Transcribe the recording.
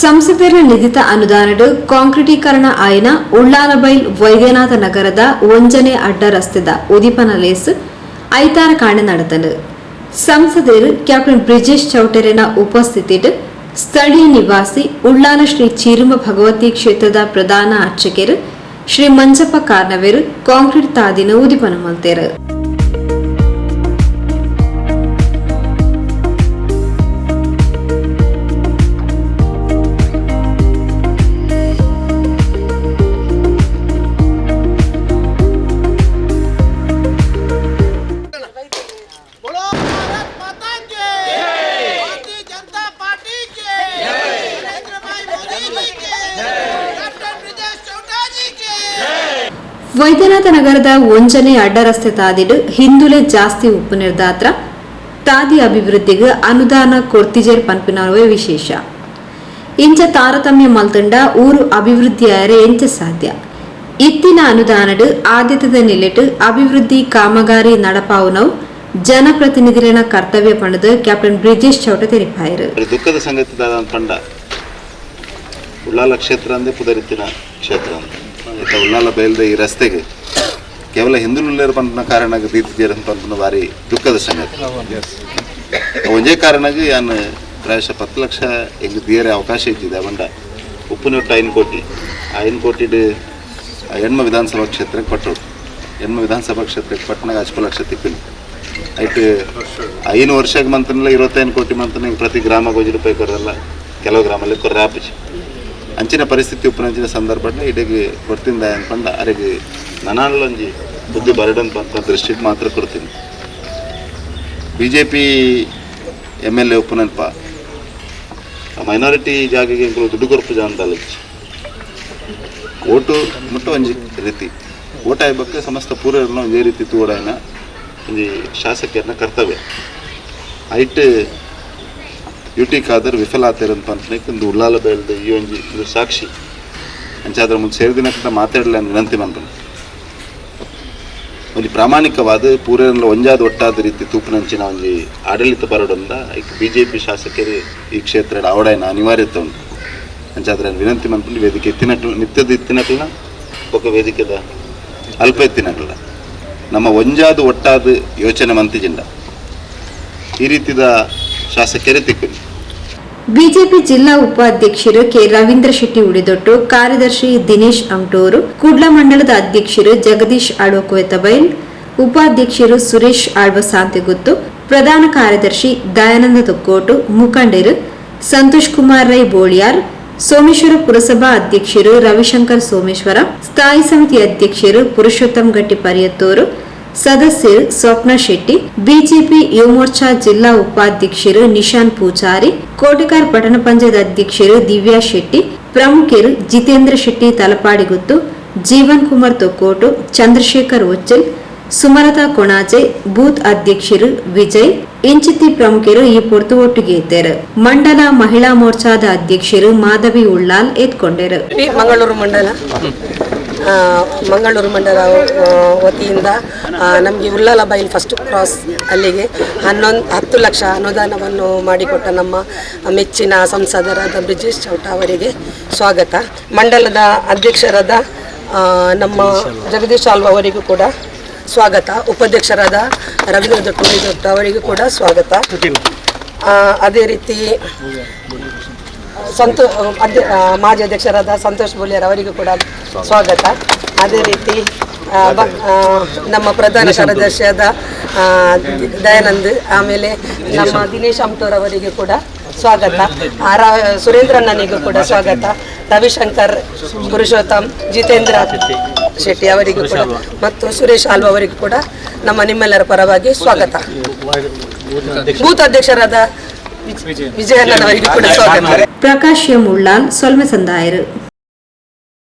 ಸಂಸದರ ನಿಧಿತ ಅನುದಾನದ ಕಾಂಕ್ರೀಟೀಕರಣ ಆಯ್ನ ಉಳ್ಳಾಲಬೈಲ್ ವೈದ್ಯನಾಥ ನಗರದ ಒಂಜನೆ ಅಡ್ಡ ರಸ್ತೆದ ಉದಿಪನ ಲೇಸ್ ಐತಾರ ಕಾಣೆ ನಡೆದನು ಸಂಸದರು ಕ್ಯಾಪ್ಟನ್ ಬ್ರಿಜೇಶ್ ಚೌಟರಿನ ಉಪಸ್ಥಿತಿಡ್ ಸ್ಥಳೀಯ ನಿವಾಸಿ ಉಳ್ಳಾಲ ಶ್ರೀ ಚೀರುಮ ಭಗವತಿ ಕ್ಷೇತ್ರದ ಪ್ರಧಾನ ಅರ್ಚಕರು ಶ್ರೀ ಮಂಜಪ್ಪ ಕಾರ್ನವೇರು ಕಾಂಕ್ರೀಟ್ ತಾದಿನ ಉದಿಪನ ಮಲ್ತೇರು. ವೈದ್ಯನಾಥ ನಗರದ ಒಂಜನೆ ಅಡ್ಡ ರಸ್ತೆ ತಾದಿಡು ಹಿಂದುಲೆ ಜಾಸ್ತಿ ಉಪ್ಪು ನಿರ್ದಾತ್ರ, ತಾದಿ ಅಭಿವೃದ್ಧಿಗೆ ಅನುದಾನ ಕೊಡ್ತಿಜೇರ್ ಪನ್ಪಿನವೇ ವಿಶೇಷ. ಇಂಚ ತಾರತಮ್ಯ ಮಲ್ತಂಡ ಊರು ಅಭಿವೃದ್ಧಿಯಾರೆ ಎಂಚ ಸಾಧ್ಯ. ಇತ್ತಿನ ಅನುದಾನಡು ಆದ್ಯತೆದ ನಿಲೆಟ್ ಅಭಿವೃದ್ಧಿ ಕಾಮಗಾರಿ ನಡಪಾವುನವು ಜನಪ್ರತಿನಿಧಿಗಳ ಕರ್ತವ್ಯ ಪಣದು ಕ್ಯಾಪ್ಟನ್ ಬ್ರಿಜೇಶ್ ಚೌಟ ತೆರಿಪಾಯರು. ದುಃಖದ ಸಂಗತಿ ಉಳ್ಳಾಲ ಕ್ಷೇತ್ರ ಅಂದೇ ಪುದರಿತ್ತಿನ ಕ್ಷೇತ್ರ ಅಂತ ಆಯ್ತಾ ಉಳ್ಳಾಲ ಬಯಲದ ಈ ರಸ್ತೆಗೆ ಕೇವಲ ಹಿಂದೂ ಪಂಪನ ಕಾರಣಕ್ಕೆ ದೀರ್ತಿದ್ದೀರ ಪಂಪನ ಭಾರಿ ದುಃಖದ ಸಂಗತಿ. ಒಂದೇ ಕಾರಣಕ್ಕೆ ಯಾನು ಪ್ರಾಯಶಃ ಪತ್ತು ಲಕ್ಷ ಹೆಂಗೆ ದಿಯರೆ ಅವಕಾಶ ಇದ್ದಿದೆ ಬಂಡ ಉಪ್ಪುನೊಟ್ಟು ಐನ್ ಕೋಟಿ. ಐನ್ ಕೋಟಿಡ್ ಹೆಣ್ಮ ವಿಧಾನಸಭಾ ಕ್ಷೇತ್ರಕ್ಕೆ ಪಟ್ಟರು ಹೆಣ್ಮ ವಿಧಾನಸಭಾ ಕ್ಷೇತ್ರಕ್ಕೆ ಪಟ್ಟನಾಗ ಹಚ್ಕೊ ಲಕ್ಷ ತಿಪ್ಪಿನ. ಐಟ್ ಐನು ವರ್ಷಕ್ಕೆ ಮಂತನಲ್ಲ ಇರುವತ್ತೈದು ಕೋಟಿ ಮಂತ್ರ ಪ್ರತಿ ಗ್ರಾಮ ಗೋಜಿ ರೂಪಾಯಿ ಕೊಡೋದಲ್ಲ ಕೆಲವು ಗ್ರಾಮಲ್ಲಿ ಕೊರ್ರೆ ಆಪಿಜ್ ಅಂಚಿನ ಪರಿಸ್ಥಿತಿ ಉಪ್ಪುನಂಚಿನ ಸಂದರ್ಭದಲ್ಲಿ ಇಡೀ ಕೊಡ್ತಿಂದ ಅನ್ಕೊಂಡು ಅರೆಗೆ ನನಾಳೊಂಜಿ ಬುದ್ಧಿ ಬರಡಂತ ಬಂತ ದೃಷ್ಟಿಗೆ ಮಾತ್ರ ಕೊಡ್ತೀನಿ. B J P M L A ಉಪ್ಪುನಲ್ಪ minority ಜಾಗಿಗೆ ದುಡ್ಡು ಕೊರಪು ಜಾನದಲ್ಲ ಓಟು ಮುಟ್ಟ ಒಂಜಿ ರೀತಿ. ಓಟ ಬಗ್ಗೆ ಸಮಸ್ತ ಪೂರ್ವರನ್ನ ಒಂದೇ ರೀತಿ ತೂಡಾಯನ ಒಂದು ಶಾಸಕಿಯನ್ನು ಕರ್ತವ್ಯ. ಐಟ್ ಯು ಟಿ ಖಾದರ್ ವಿಫಲ ಆತೇರಂತ ಅಂತ ಒಂದು ಉಳ್ಳಾಲ ಬೆಳೆದ ಈ ಒಂಜಿ ಇದು ಸಾಕ್ಷಿ. ಅಂಚಾದ್ರ ಮುಂದೆ ಸೇರಿದಿನಕ್ಕಿಂತ ಮಾತಾಡಲಿ ಅಂತ ವಿನಂತಿ ಒಂದು ಪ್ರಾಮಾಣಿಕವಾದ ಪೂರೈರಲ್ಲ ಒಂಜಾದ ಒಟ್ಟಾದ ರೀತಿ ತೂಪಿನಂಚಿನ ಒಂಜಿ ಆಡಳಿತ ಬರಡೊಂದ ಈಗ ಬಿ ಜೆ ಪಿ ಶಾಸಕರು ಈ ಕ್ಷೇತ್ರ ಆವಡಾಯ್ನ ಅನಿವಾರ್ಯತೆ ಉಂಟು. ಅಂಚಾದ್ರೆ ವಿನಂತಿ ಮಂತ್ರಿ ವೇದಿಕೆ ಎತ್ತಿನಟ್ಲು, ನಿತ್ಯದ ಎತ್ತಿನಟ್ಲ ಒಕ್ಕ ವೇದಿಕೆದ ಅಲ್ಪ ಎತ್ತಿನಟ್ಲ. ನಮ್ಮ ಒಂಜಾದ ಒಟ್ಟಾದ ಯೋಚನೆ ಮಂತಿಜಿಂಡ ಈ ರೀತಿದ ಶಾಸಕರೇ ತಿಕ್ಕುನಿ. ಬಿಜೆಪಿ ಜಿಲ್ಲಾ ಉಪಾಧ್ಯಕ್ಷರು ಕೆ ರವೀಂದ್ರ ಶೆಟ್ಟಿ ಉಳಿದೊಟ್ಟು ಕಾರ್ಯದರ್ಶಿ ದಿನೇಶ್ ಅಂಟೂರು, ಕುಡ್ಲ ಮಂಡಲದ ಅಧ್ಯಕ್ಷರು ಜಗದೀಶ್ ಆಳ್ವಕುವೆತಬೈಲ್ ಉಪಾಧ್ಯಕ್ಷರು ಸುರೇಶ್ ಆಳ್ವ ಸಾಂತೆಗುತ್ತು ಪ್ರಧಾನ ಕಾರ್ಯದರ್ಶಿ ದಯಾನಂದ ತೊಕ್ಕೋಟು, ಮುಖಂಡರು ಸಂತೋಷ್ ಕುಮಾರ್ ರೈ ಬೋಳಿಯಾರ್, ಸೋಮೇಶ್ವರ ಪುರಸಭಾ ಅಧ್ಯಕ್ಷರು ರವಿಶಂಕರ್ ಸೋಮೇಶ್ವರ, ಸ್ಥಾಯಿ ಸಮಿತಿ ಅಧ್ಯಕ್ಷರು ಪುರುಷೋತ್ತಮ್ ಗಟ್ಟಿ ಪರಿಯತ್ತೂರು ಸದಸ್ಯರು ಸ್ವಪ್ನ ಶೆಟ್ಟಿ ಬಿಜೆಪಿ ಯುವ ಮೋರ್ಚಾ ಜಿಲ್ಲಾ ಉಪಾಧ್ಯಕ್ಷರು ನಿಶಾನ್ ಪೂಜಾರಿ ಕೋಟಿಕಾರ್ ಪಟ್ಟಣ ಪಂಚಾಯತ್ ಅಧ್ಯಕ್ಷರು ದಿವ್ಯಾ ಶೆಟ್ಟಿ ಪ್ರಮುಖರು ಜಿತೇಂದ್ರ ಶೆಟ್ಟಿ ತಲಪಾಡಿಗುತ್ತು ಜೀವನ್ ಕುಮಾರ್ ತೊಕ್ಕೋಟು ಚಂದ್ರಶೇಖರ್ ಒಚ್ಚಲ್ ಸುಮಲತಾ ಕೊಣಾಜೆ, ಬೂತ್ ಅಧ್ಯಕ್ಷರು ವಿಜಯ್, ಇಂಚಿತಿ ಪ್ರಮುಖರು ಈ ಪೊರ್ತು ಒಟ್ಟಿಗೆ ಇದ್ದರು. ಮಂಡಲ ಮಹಿಳಾ ಮೋರ್ಚಾದ ಅಧ್ಯಕ್ಷರು ಮಾಧವಿ ಉಳ್ಳಾಲ್ ಎತ್ಕೊಂಡರು. ಮಂಗಳೂರು ಮಂಡಲ. ಮಂಗಳೂರು ಮಂಡಲ ವತಿಯಿಂದ ನಮಗೆ ಉಳ್ಳಾಲ ಬೈಲ್ ಫಸ್ಟ್ ಕ್ರಾಸ್ ಅಲ್ಲಿಗೆ ಹನ್ನೊಂದು, ಹತ್ತು ಲಕ್ಷ ಅನುದಾನವನ್ನು ಮಾಡಿಕೊಟ್ಟ ನಮ್ಮ ಮೆಚ್ಚಿನ ಸಂಸದರಾದ ಬ್ರಿಜೇಶ್ ಚೌಟ ಅವರಿಗೆ ಸ್ವಾಗತ. ಮಂಡಲದ ಅಧ್ಯಕ್ಷರಾದ ನಮ್ಮ ಜಗದೀಶ್ ಆಲ್ವ ಅವರಿಗೂ ಕೂಡ ಸ್ವಾಗತ. ಉಪಾಧ್ಯಕ್ಷರಾದ ರವೀಂದ್ರ ದೊಡ್ಡ ದೊಡ್ಡ ಅವರಿಗೂ ಕೂಡ ಸ್ವಾಗತ. ಅದೇ ರೀತಿ ಸಂತೋ ಅಧ್ಯ ಮಾಜಿ ಅಧ್ಯಕ್ಷರಾದ ಸಂತೋಷ್ ಬುಲಿಯರ್ ಅವರಿಗೂ ಕೂಡ ಸ್ವಾಗತ. ಅದೇ ರೀತಿ ನಮ್ಮ ಪ್ರಧಾನ ಕಾರ್ಯದರ್ಶಿಯಾದ ದಯಾನಂದ್ ಆಮೇಲೆ ನಮ್ಮ ದಿನೇಶ್ ಅಮ್ಟೂರ್ ಅವರಿಗೆ ಕೂಡ ಸ್ವಾಗತ. ಸುರೇಂದ್ರಣ್ಣನಿಗೂ ಕೂಡ ಸ್ವಾಗತ. ರವಿಶಂಕರ್ ಪುರುಷೋತ್ತಮ್ ಜಿತೇಂದ್ರ ಶೆಟ್ಟಿ ಅವರಿಗೂ ಕೂಡ ಮತ್ತು ಸುರೇಶ್ ಆಲ್ವ ಅವರಿಗೂ ಕೂಡ ನಮ್ಮ ನಿಮ್ಮೆಲ್ಲರ ಪರವಾಗಿ ಸ್ವಾಗತ. ಬೂತ್ ಅಧ್ಯಕ್ಷರಾದ ವಿಜಯಣ್ಣನವರಿಗೂ ಕೂಡ ಸ್ವಾಗತ ಪ್ರಕಾಶ್ ಎಂ ಉಳ್ಳಾನ್ ಸೊಲ್ಮೆ ಸಂದಾಯರು.